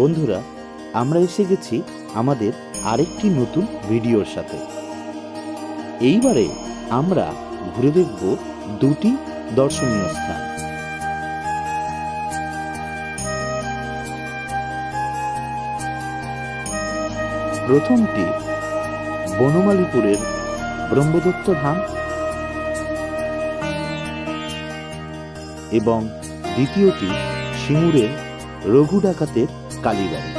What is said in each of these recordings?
বন্ধুরা, আমরা এসে গেছি আমাদের আরেকটি নতুন ভিডিওর সাথে। এইবারে আমরা ঘুরে দেখব দুটি দর্শনীয় স্থান। প্রথমটি বনমালীপুরের ব্রহ্মদত্ত ধাম এবং দ্বিতীয়টি সিঙ্গুরের রঘু ডাকাতের কালীবাড়ি।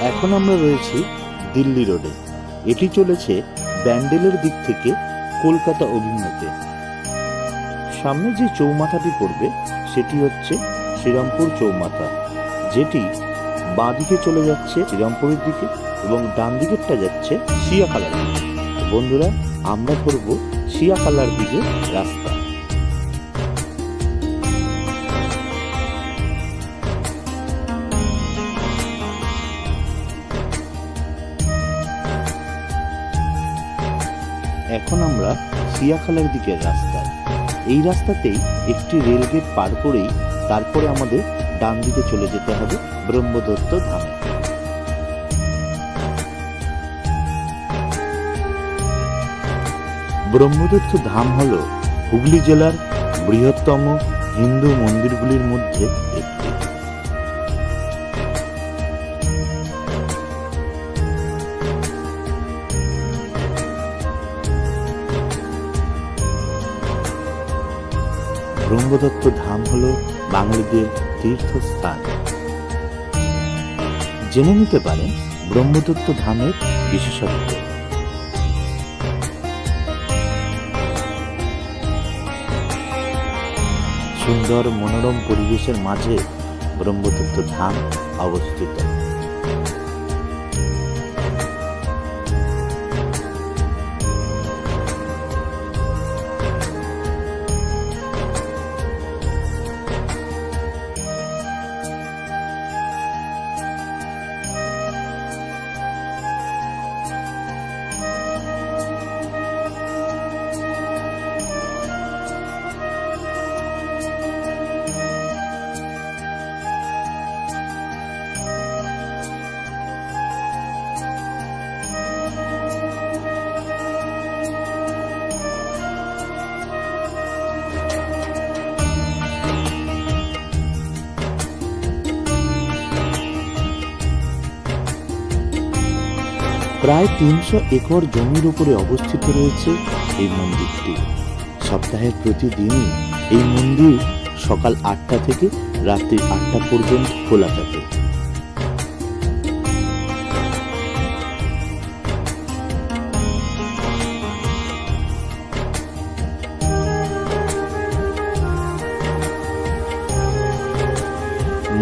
এখন আমরা রয়েছি দিল্লি রোডে। এটি চলেছে ব্যান্ডেলের দিক থেকে কলকাতা অভিমুখে। সামনে যে চৌমাথাটি পড়বে, সেটি হচ্ছে শ্রীরামপুর চৌমাথা, যেটি বাঁদিকে চলে যাচ্ছে শ্রীরামপুরের দিকে এবং ডান দিকেরটা যাচ্ছে শিয়াখালার দিকে। বন্ধুরা, আমরা ধরব শিয়াখালার দিকে রাস্তা। এখন আমরা সিয়াখালার দিকের রাস্তায় এই রাস্তাতেই একটি রেলগেট পার করেই তারপরে আমাদের ডান দিকে চলে যেতে হবে ব্রহ্মদত্ত ধামে। ব্রহ্মদত্ত ধাম হল হুগলি জেলার বৃহত্তম হিন্দু মন্দিরগুলির মধ্যে ব্রহ্মদত্ত ধাম হল বাঙালিদের তীর্থস্থান। জেনে নিতে পারেন ব্রহ্মদত্ত ধামের বিশেষত্ব। সুন্দর মনোরম পরিবেশের মাঝে ব্রহ্মদত্ত ধাম অবস্থিত। প্রায় তিনশো একর জমির উপরে অবস্থিত রয়েছে এই মন্দিরটি। সপ্তাহের প্রতিদিনই এই মন্দির সকাল আটটা থেকে রাত্রি আটটা পর্যন্ত খোলা থাকে।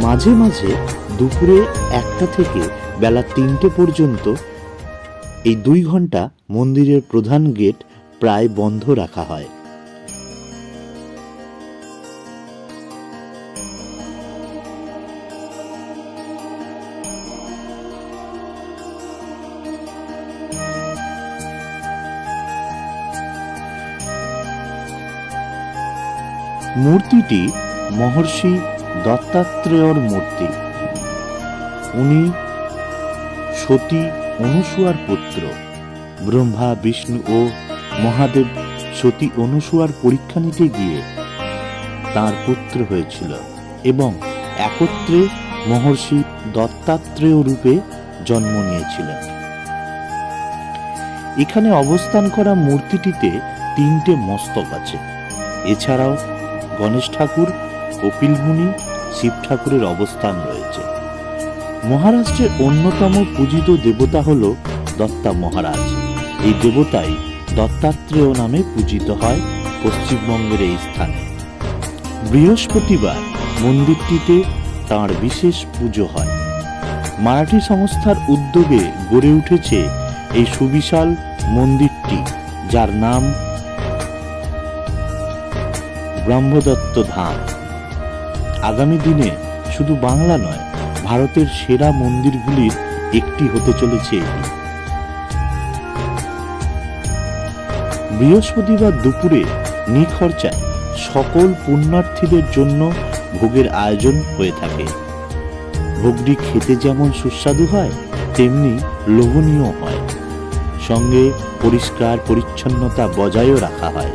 মাঝে মাঝে দুপুরে একটা থেকে বেলা তিনটে পর্যন্ত এই দুই ঘণ্টা মন্দিরের প্রধান গেট প্রায় বন্ধ রাখা হয়। মূর্তিটি মহর্ষি দত্তাত্রেয়র মূর্তি। উনি সতী অনুসুয়ার পুত্র, ব্রহ্মা, বিষ্ণু ও মহাদেব সতী অনুসুয়ার পরীক্ষা নিতে গিয়ে তার পুত্র হয়েছিল এবং একত্রে মহর্ষি দত্তাত্রেয় রূপে জন্ম নিয়েছিলেন। এখানে অবস্থান করা মূর্তিটিতে তিনটে মস্তক আছে। এছাড়াও গণেশ ঠাকুর কপিল মুনি শিব ঠাকুরের অবস্থান রয়েছে। মহারাষ্ট্রের অন্যতম পূজিত দেবতা হল দত্তা মহারাজ। এই দেবতাই দত্তাত্রেয় নামে পূজিত হয় পশ্চিমবঙ্গের এই স্থানে। বৃহস্পতিবার মন্দিরটিতে তাঁর বিশেষ পুজো হয়। মারাঠি সংস্থার উদ্যোগে গড়ে উঠেছে এই সুবিশাল মন্দিরটি, যার নাম ব্রহ্মদত্ত ধাম। আগামী দিনে শুধু বাংলা নয় ভারতের সেরা মন্দিরগুলির একটি হতে চলেছে। বৃহস্পতিবার দুপুরে নিখরচায় সকল পুণ্যার্থীদের জন্য ভোগের আয়োজন হয়ে থাকে। ভোগটি খেতে যেমন সুস্বাদু হয়, তেমনি লোভনীয় হয়। সঙ্গে পরিষ্কার পরিচ্ছন্নতা বজায়ও রাখা হয়।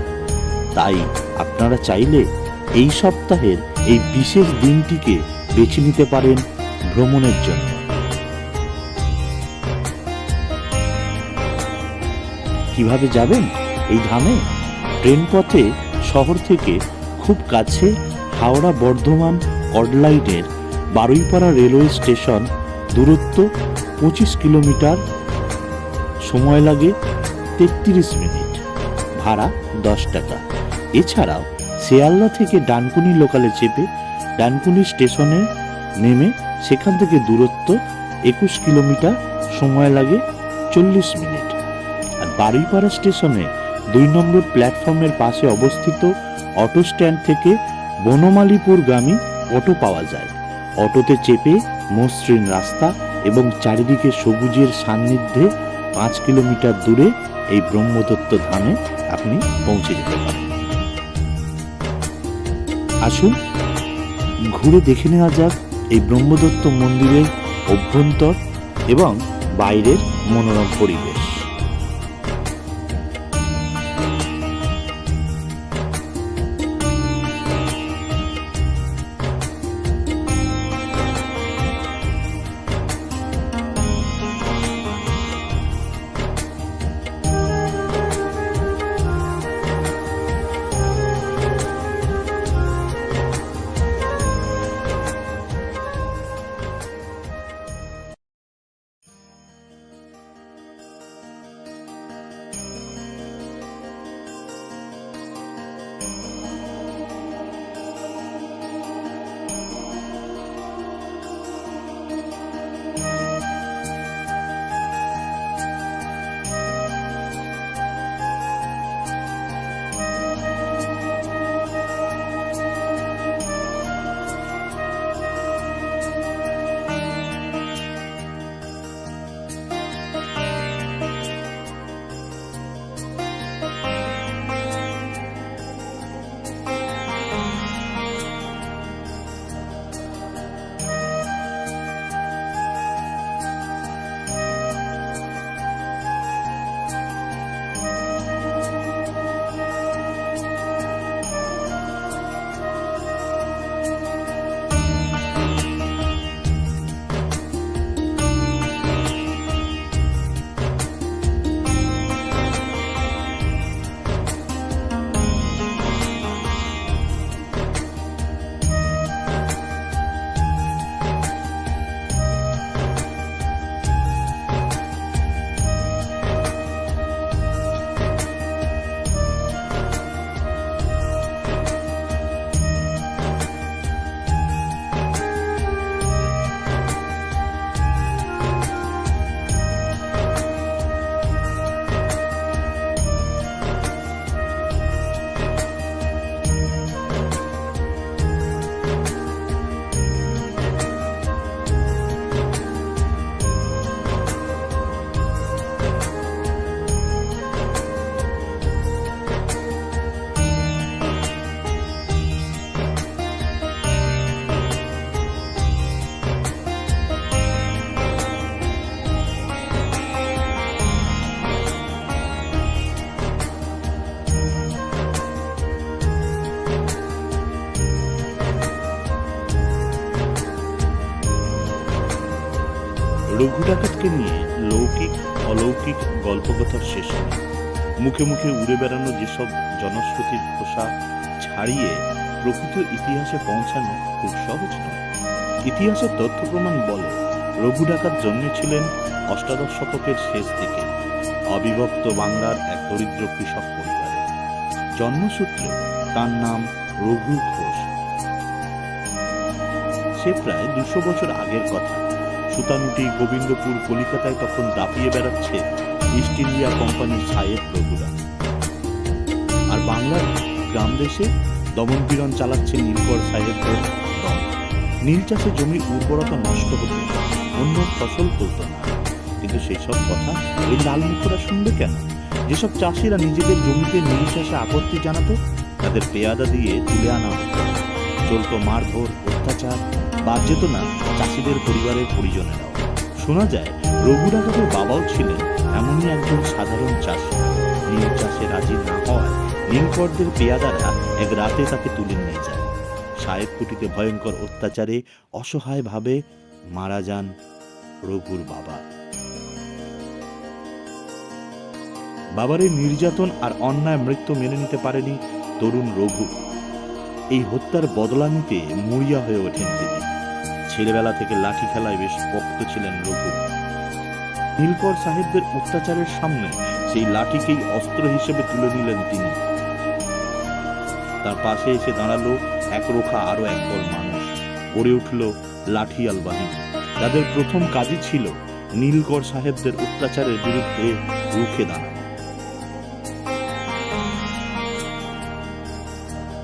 তাই আপনারা চাইলে এই সপ্তাহের এই বিশেষ দিনটিকে বেছে নিতে পারেন ভ্রমণের জন্য। কীভাবে যাবেন এই ধামে? ট্রেন পথে শহর থেকে খুব কাছে হাওড়া বর্ধমান কডলাইনের বারুইপাড়া রেলওয়ে স্টেশন দূরত্ব পঁচিশ কিলোমিটার। সময় লাগে তেত্রিশ মিনিট, ভাড়া দশ টাকা। এছাড়াও শিয়ালদা থেকে ডানকুনি লোকালে চেপে ডানকুনি স্টেশনে নেমে সেখান থেকে দূরত্ব একুশ কিলোমিটার, সময় লাগে চল্লিশ মিনিট। আর বারুইপাড়া স্টেশনে দুই নম্বর প্ল্যাটফর্মের পাশে অবস্থিত অটো স্ট্যান্ড থেকে বনমালীপুরগামী অটো পাওয়া যায়। অটোতে চেপে মসৃণ রাস্তা এবং চারিদিকে সবুজের সান্নিধ্যে পাঁচ কিলোমিটার দূরে এই ব্রহ্মদত্ত ধামে আপনি পৌঁছে যেতে পারেন। আসুন, ঘুরে দেখে নেওয়া যাক এই ব্রহ্মদত্ত মন্দিরের অভ্যন্তর এবং বাইরের মনোরম পরিবেশ। রঘু ডাকাতকে নিয়ে লৌকিক, অলৌকিক গল্পকথার শেষ নেই। মুখে মুখে উড়ে বেড়ানো যেসব জনশ্রুতির খোসা ছাড়িয়ে প্রকৃত ইতিহাসে পৌঁছানো খুব সহজ নয়। ইতিহাসের তথ্য প্রমাণ বলে রঘু ডাকাত জন্মেছিলেন অষ্টাদশ শতকের শেষ দিকে, অবিভক্ত বাংলার এক দরিদ্র কৃষক পরিবারে। জন্মসূত্রে তার নাম রঘু ঘোষ। সে প্রায় দুশো বছর আগের কথা। সুতানুটি গোবিন্দপুর কলিকাতায় তখন দাপিয়ে বেড়াচ্ছে ইস্ট ইন্ডিয়া কোম্পানির সাহেব প্রভুরা। আর বাংলার গ্রাম দেশে দমনপীড়ন চালাচ্ছে নীলকর দল। নীল চাষে জমির উর্বরতা নষ্ট হতো অন্য ফসল ফলত না। কিন্তু সেই সব কথা এই লাল মুখরা শুনবে কেন? যেসব চাষিরা নিজেদের জমিতে নীল চাষে আপত্তি জানাতো, তাদের পেয়াদা দিয়ে তুলে আনা হতো। চলতো মারধর, অত্যাচার বাদ যেত না চাষিদের পরিবারের পরিজনেরাও। শোনা যায় রঘু বাবাও ছিলেন এমনই একজন সাধারণ চাষি। নীল চাষে রাজি না হওয়ায় নীলকরদের পেয়াদারা এক রাতে তাকে তুলে নিয়ে যায়। সাহেব কুটিতে ভয়ঙ্কর অত্যাচারে অসহায়ভাবে মারা যান রঘুর বাবা। বাবার এই নির্যাতন আর অন্যায় মৃত্যু মেনে নিতে পারেনি তরুণ রঘু। এই হত্যার বদলা নিতে মরিয়া হয়ে ওঠেন তিনি। ছেলেবেলা থেকে লাঠি খেলায় বেশ পক্ত ছিলেন রঘু। নীলকর সাহেবদের অত্যাচারের সামনে সেই লাঠিকেই অস্ত্র হিসেবে তুলে নিলেন তিনি। তার পাশে এসে দাঁড়াল একরোখা আরও একদল মানুষ। গড়ে উঠল লাঠিয়াল বাহিনী। তাদের প্রথম কাজই ছিল নীলকর সাহেবদের অত্যাচারের বিরুদ্ধে রুখে দাঁড়ানো।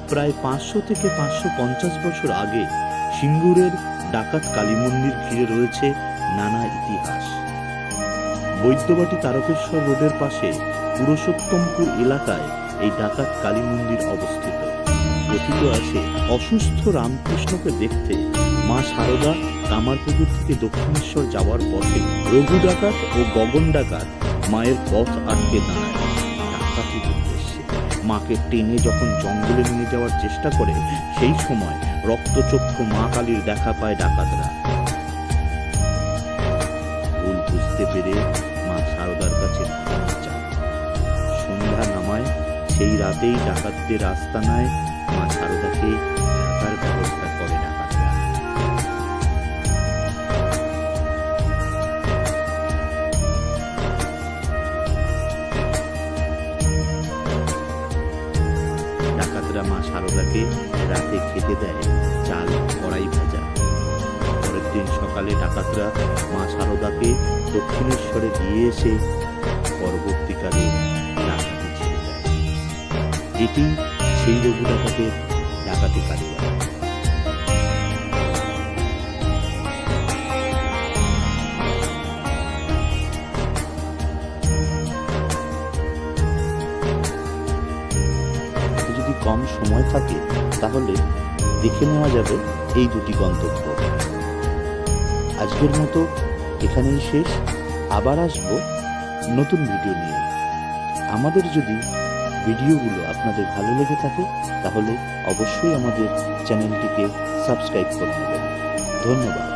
প্রায় পাঁচশো থেকে পাঁচশো পঞ্চাশ বছর আগে সিঙ্গুরের ডাকাত কালী মন্দির ঘিরে রয়েছে নানা ইতিহাস। বৈদ্যবাটি তারকেশ্বর রোডের পাশে পুরুষোত্তমপুর এলাকায় এই ডাকাত কালী মন্দির অবস্থিত। কথিত আছে, অসুস্থ রামকৃষ্ণকে দেখতে মা শারদা কামারপুকুর থেকে দক্ষিণেশ্বর যাওয়ার পথে রঘু ডাকাত ও গগন ডাকাত মায়ের পথ আটকে দাঁড়ায়। ডাকাতির উদ্দেশ্যে মাকে টেনে যখন জঙ্গলে নিয়ে যাওয়ার চেষ্টা করে, সেই সময় রক্তচক্ষু মা কালীর দেখা পায় ডাকাতরা। ভুল বুঝতে পেরে মা সারদার কাছে সন্ধ্যা নামায়, সেই রাতেই ডাকাতদের আস্তানায় মা শারদাকে এটি সেই রঘু ডাকাতের ডাকাতি কারিগর। যদি কম সময় থাকে, তাহলে দেখে নেওয়া যাবে এই দুটি গন্তব্য। আজকের মতো এখানেই শেষ। আবার আসব নতুন ভিডিও নিয়ে। আমাদের যদি ভিডিওগুলো আপনাদের ভালো লেগে থাকে তাহলে অবশ্যই আমাদের চ্যানেলটিকে সাবস্ক্রাইব করে নেবেন। ধন্যবাদ।